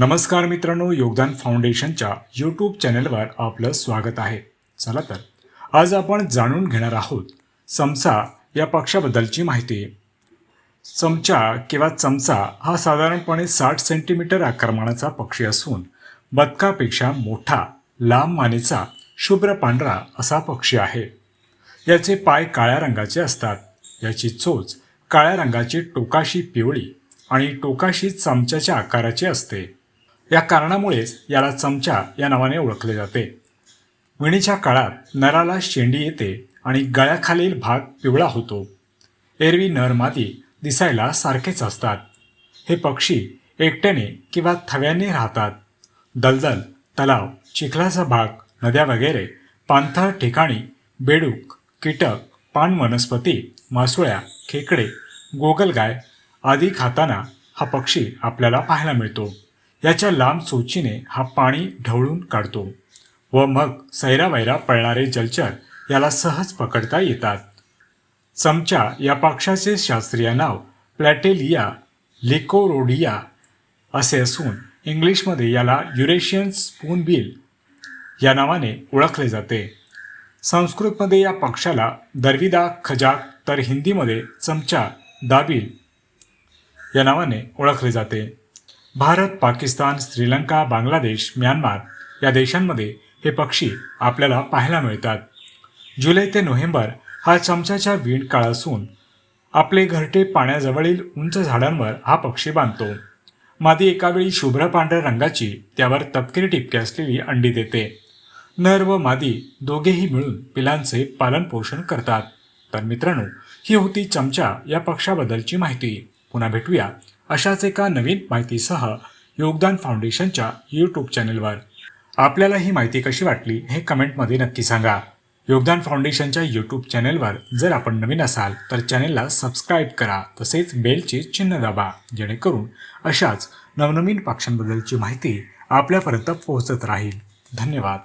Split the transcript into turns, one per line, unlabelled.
नमस्कार मित्रांनो योगदान फाउंडेशनच्या यूट्यूब चॅनलवर आपलं स्वागत आहे. चला तर आज आपण जाणून घेणार आहोत चमचा या पक्षाबद्दलची माहिती. चमचा किंवा चमचा हा साधारणपणे साठ सेंटीमीटर आकारमानाचा पक्षी असून बदकापेक्षा मोठा लांब मानेचा शुभ्र पांढरा असा पक्षी आहे. याचे पाय काळ्या रंगाचे असतात. याची चोच काळ्या रंगाची टोकाशी पिवळी आणि टोकाशी चमच्याच्या आकाराची असते. या कारणामुळेच याला चमचा या नावाने ओळखले जाते. विणीच्या काळात नराला शेंडी येते आणि गळ्याखालील भाग पिवळा होतो. एरवी नर मादी दिसायला सारखेच असतात. हे पक्षी एकट्याने किंवा थव्याने राहतात. दलदल तलाव चिखलाचा भाग नद्या वगैरे पाणथळ ठिकाणी बेडूक कीटक पान वनस्पती मासुळ्या खेकडे गोगलगाय आदी खाताना हा पक्षी आपल्याला पाहायला मिळतो. याच्या लांब सोचीने हा पाणी ढवळून काढतो व मग सैरावैरा पळणारे जलचर याला सहज पकडता येतात. चमचा या पक्षाचे शास्त्रीय नाव प्लॅटेलिया लिकोरोडिया असे असून इंग्लिशमध्ये याला युरेशियन स्पूनबिल या नावाने ओळखले जाते. संस्कृतमध्ये या पक्षाला दर्विदा खजाक तर हिंदीमध्ये चमचा दाबिल या नावाने ओळखले जाते. भारत पाकिस्तान श्रीलंका बांगलादेश म्यानमार या देशांमध्ये हे पक्षी आपल्याला पाहायला मिळतात. जुलै ते नोव्हेंबर हा चमच्याचा वीण काळ असून आपले घरटे पाण्याजवळील उंच झाडांवर हा पक्षी बांधतो. मादी एकावेळी शुभ्र पांढऱ्या रंगाची त्यावर तपकिरी टिपके असलेली अंडी देते. नर व मादी दोघेही मिळून पिलांचे पालनपोषण करतात. तर मित्रांनो ही होती चमचा या पक्षाबद्दलची माहिती. पुन्हा भेटूया अशाच एका नवीन माहितीसह योगदान फाउंडेशनच्या यूट्यूब चॅनलवर आपल्याला ही माहिती कशी वाटली हे कमेंटमध्ये नक्की सांगा. योगदान फाउंडेशनच्या यूट्यूब चॅनेलवर जर आपण नवीन असाल तर चॅनेलला सबस्क्राईब करा तसेच बेलचे चिन्ह दाबा जेणेकरून अशाच नवनवीन पक्षांबद्दलची माहिती आपल्यापर्यंत पोहोचत राहील. धन्यवाद.